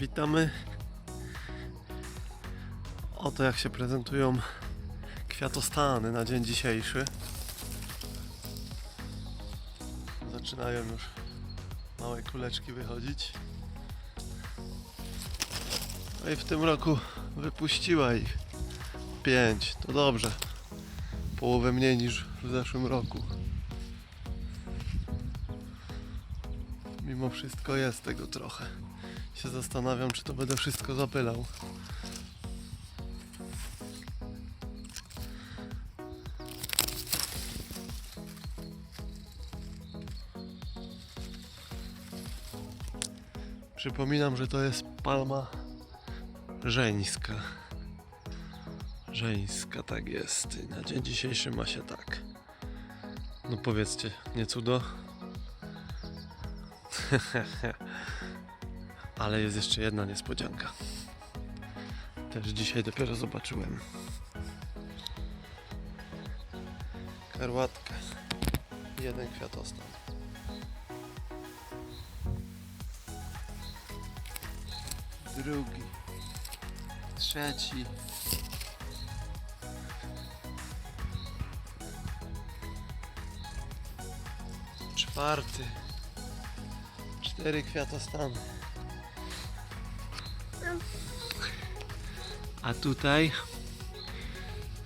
nagramy oto jak się prezentują kwiatostany na dzień dzisiejszy. Zaczynają już małe kuleczki wychodzić. No i w tym roku wypuściła ich pięć. To dobrze. Połowę mniej niż w zeszłym roku. Mimo wszystko jest tego trochę. Się zastanawiam, czy to będę wszystko zapylał. Przypominam, że to jest palma żeńska. Żeńska, tak jest. Na dzień dzisiejszy ma się tak. No powiedzcie, nie cudo? Ale jest jeszcze jedna niespodzianka. Też dzisiaj dopiero zobaczyłem. Karłatka. Jeden kwiatostan. Drugi. Trzeci. Czwarty. Cztery kwiatostany. A tutaj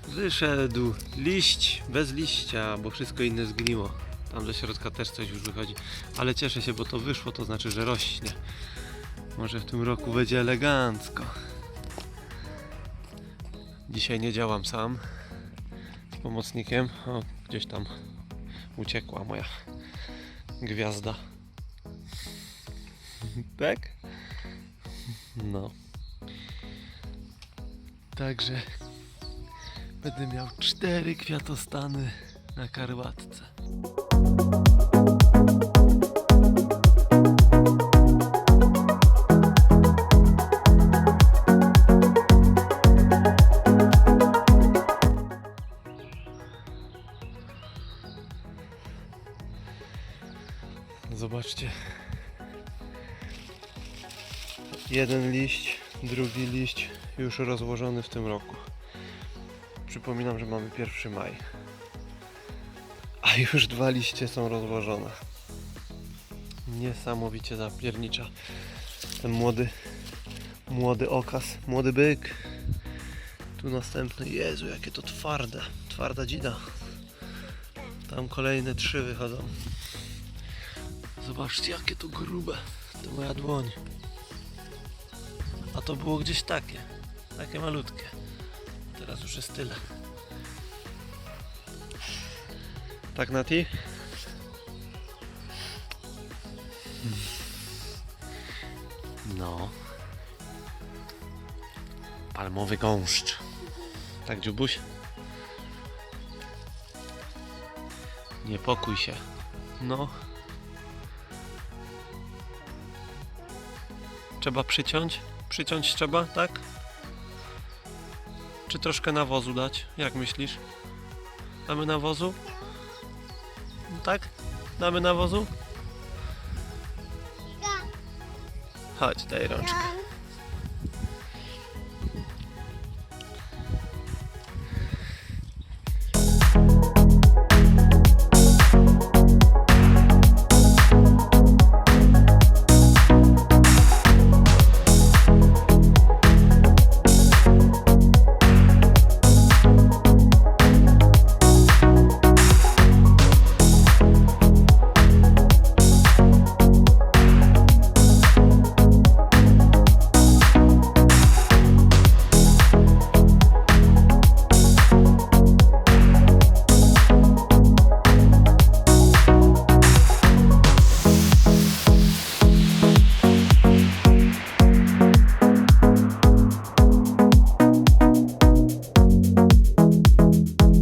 wyszedł liść bez liścia, bo wszystko inne zgniło. Tam do środka też coś już wychodzi. Ale cieszę się, bo to wyszło, to znaczy, że rośnie. Może w tym roku będzie elegancko. Dzisiaj nie działam sam z pomocnikiem. O, gdzieś tam uciekła moja gwiazda. Tak? No. Także będę miał cztery kwiatostany na karłatce. Zobaczcie. Jeden liść, drugi liść już rozłożony w tym roku. Przypominam, że mamy 1 maj. A już dwa liście są rozłożone. Niesamowicie zapiernicza. Ten młody, młody okaz, młody byk. Tu następny. Jezu, jakie to twarde. Twarda dzida. Tam kolejne trzy wychodzą. Zobaczcie, jakie to grube. To moja dłoń. A to było gdzieś takie. Takie malutkie. Teraz już jest tyle. Tak, Nati? No. Palmowy gąszcz. Tak, dziubuś? Nie pokój się. No. Trzeba przyciąć? Przyciąć trzeba, tak? Czy troszkę nawozu dać? Jak myślisz? Damy nawozu? Tak? Damy nawozu? Chodź, daj rączkę.